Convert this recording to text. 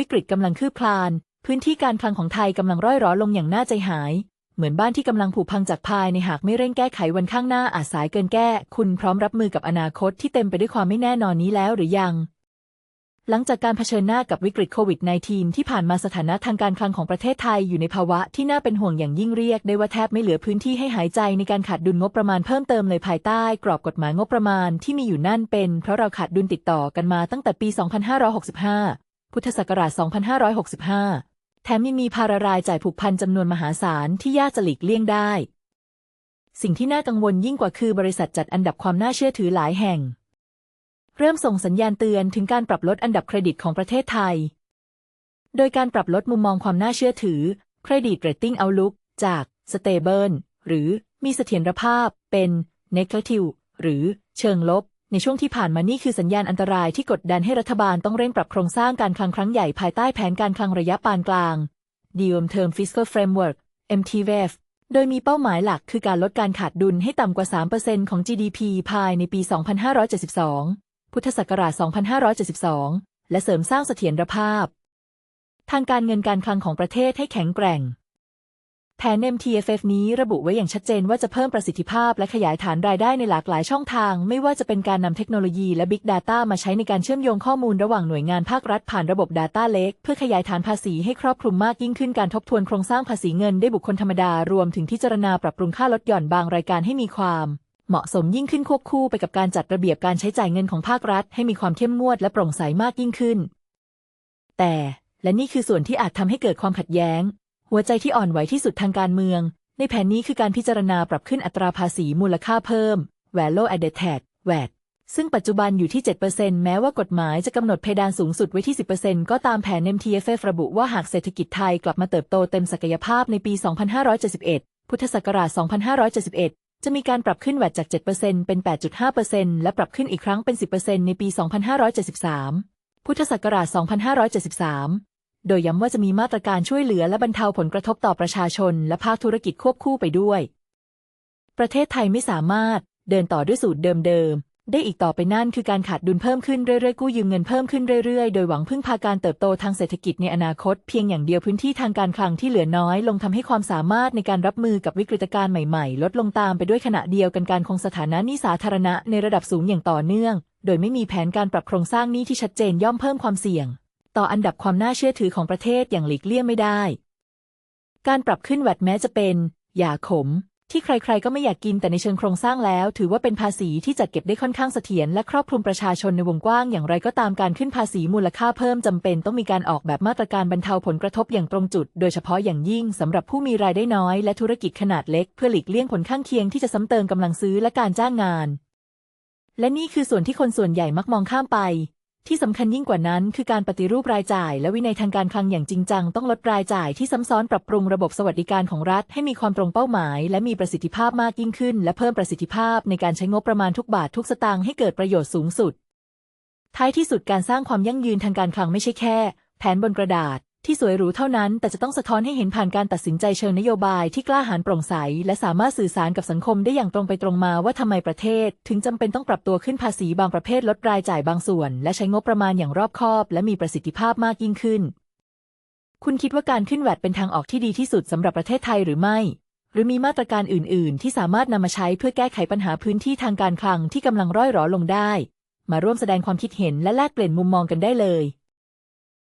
วิกฤตกำลังคืบคลาน พื้นที่การคลังของไทยกำลังร่อยหรอลงอย่างน่าใจหาย เหมือนบ้านที่กำลังผุพังจากภายในหากไม่เร่งแก้ไขวันข้างหน้าอาจสายเกินแก้ คุณพร้อมรับมือกับอนาคตที่เต็มไปด้วยความไม่แน่นอนนี้แล้วหรือยังหลังจากการเผชิญหน้ากับวิกฤตโควิด -19 ที่ผ่านมาสถานะทางการคลังของประเทศไทยอยู่ในภาวะที่น่าเป็นห่วงอย่างยิ่งเรียก ได้ว่าแทบไม่เหลือพื้นที่ให้หายใจในการขาดดุลงบประมาณเพิ่มเติมเลยภายใต้กรอบกฎหมายงบประมาณที่มีอยู่นั่นเป็น เพราะเราขาดดุลติดต่อกันมาตั้งแต่ปี 2565 พุทธศักราช 2565 แถมยังมีภารรายจ่ายผูกพันจำนวนมหาศาลที่ยากจะหลีกเลี่ยงได้ สิ่งที่น่ากังวลยิ่งกว่าคือบริษัทจัดอันดับความน่าเชื่อถือหลายแห่ง เริ่มส่งสัญญาณเตือนถึงการปรับลดอันดับเครดิตของประเทศไทย โดยการปรับลดมุมมองความน่าเชื่อถือ Credit Rating Outlook จาก Stable หรือมีเสถียรภาพเป็น Negative หรือเชิงลบ ในช่วงที่ผ่านมานี่คือสัญญาณอันตรายที่กดดันให้รัฐบาลต้องเร่งปรับโครงสร้างการคลังครั้งใหญ่ภายใต้แผนการคลังระยะปานกลาง Medium Term Fiscal Framework MTF โดยมีเป้าหมายหลักคือการลดการขาดดุลให้ต่ำกว่า 3%ของ GDP ภายในปี 2572 พุทธศักราช 2572 และเสริมสร้างเสถียรภาพ ทางการเงินการคลังของประเทศให้แข็งแกร่ง แผน MTFF นี้ระบุไว้อย่างชัดเจนว่าจะเพิ่มประสิทธิภาพและขยายฐานรายได้ในหลากหลายช่องทาง ไม่ว่าจะเป็นการนำเทคโนโลยีและ Big Data มาใช้ในการเชื่อมโยงข้อมูลระหว่างหน่วยงานภาครัฐผ่านระบบ Data Lake เพื่อขยายฐานภาษีให้ครอบคลุมมากยิ่งขึ้นการทบทวนโครงสร้างภาษีเงินได้บุคคลธรรมดารวมถึงพิจารณาปรับปรุงค่าลดหย่อนบางรายการให้มีความเหมาะสมยิ่งขึ้นควบคู่ไปกับการจัดระเบียบการใช้จ่ายเงินของภาครัฐ ให้มีความเข้มงวดและโปร่งใสมากยิ่งขึ้น แต่และนี่คือส่วนที่อาจทำให้เกิดความขัดแย้ง หัวใจที่อ่อนไหวที่สุดทางการเมือง ในแผนนี้คือการพิจารณาปรับขึ้นอัตราภาษีมูลค่าเพิ่ม Value Added Tax VAT ซึ่งปัจจุบันอยู่ที่ 7%แม้ว่ากฎหมายจะกำหนดเพดานสูงสุดไว้ที่ 10%ก็ตามแผน MTFF ระบุว่าหากเศรษฐกิจไทยกลับมาเติบโตเต็มศักยภาพในปี 2571 พุทธศักราช 2571 จะมีการปรับขึ้นแวดจาก 7%เป็น 8.5%และปรับขึ้นอีกครั้งเป็น 10%ในปี 2573 พุทธศักราช 2573 โดยย้ำว่าจะมีมาตรการช่วยเหลือและบรรเทาผลกระทบต่อประชาชน และภาคธุรกิจควบคู่ไปด้วย ประเทศไทยไม่สามารถเดินต่อด้วยสูตรเดิมๆ ได้อีกต่อไปนั่นคือการขาดดุลเพิ่มขึ้นเรื่อยๆ กู้ยืมเงินเพิ่มขึ้นเรื่อยๆ โดยหวังพึ่งพาการเติบโตทางเศรษฐกิจในอนาคต เพียงอย่างเดียวพื้นที่ทางการคลังที่เหลือน้อยลงทำให้ความสามารถในการรับมือกับวิกฤตการณ์ใหม่ๆ ลดลงตามไปด้วยขณะเดียวกันการคงสถานะหนี้สาธารณะในระดับสูงอย่างต่อเนื่อง โดยไม่มีแผนการปรับโครงสร้างหนี้ที่ชัดเจนย่อมเพิ่มความเสี่ยง ต่ออันดับความน่าเชื่อถือของประเทศอย่างหลีกเลี่ยงไม่ได้ การปรับขึ้นแวดแม้จะเป็นยาขม ที่ใครๆก็ไม่อยากกินแต่ในเชิงโครงสร้างแล้ว ถือว่าเป็นภาษีที่จัดเก็บได้ค่อนข้างเสถียรและครอบคลุมประชาชนในวงกว้างอย่างไรก็ตามการขึ้นภาษีมูลค่าเพิ่มจำเป็นต้องมีการออกแบบมาตรการบรรเทาผลกระทบอย่างตรงจุด โดยเฉพาะอย่างยิ่งสำหรับผู้มีรายได้น้อย และธุรกิจขนาดเล็กเพื่อหลีกเลี่ยงผลข้างเคียงที่จะซ้ำเติมกำลังซื้อและการจ้างงาน และนี่คือส่วนที่คนส่วนใหญ่มักมองข้ามไป ที่สำคัญยิ่งกว่านั้นคือการปฏิรูปรายจ่าย และวินัยทางการคลังอย่างจริงจังต้องลดรายจ่ายที่ซ้ำซ้อนปรับปรุงระบบสวัสดิการของรัฐให้มีความตรงเป้าหมาย และมีประสิทธิภาพมากยิ่งขึ้น และเพิ่มประสิทธิภาพในการใช้งบประมาณทุกบาททุกสตางค์ให้เกิดประโยชน์สูงสุด ท้ายที่สุดการสร้างความยั่งยืนทางการคลังไม่ใช่แค่ แผนบนกระดาษ ที่สวยหรูเท่านั้น แต่จะต้องสะท้อนให้เห็นผ่านการตัดสินใจเชิงนโยบายที่กล้าหาญโปร่งใส และสามารถสื่อสารกับสังคมได้อย่างตรงไปตรงมาว่าทำไมประเทศ ถึงจำเป็นต้องปรับตัวขึ้นภาษีบางประเภทลดรายจ่ายบางส่วน และใช้งบประมาณอย่างรอบคอบ และมีประสิทธิภาพมากยิ่งขึ้น คุณคิดว่าการขึ้นแวดเป็นทางออกที่ดีที่สุดสำหรับประเทศไทยหรือไม่หรือมีมาตรการอื่น ๆ ที่สามารถนำมาใช้เพื่อแก้ไขปัญหาพื้นที่ทางการคลังที่กำลังร่อยหรอลงได้ มาร่วมแสดงความคิดเห็นและแลกเปลี่ยนมุมมองกันได้เลย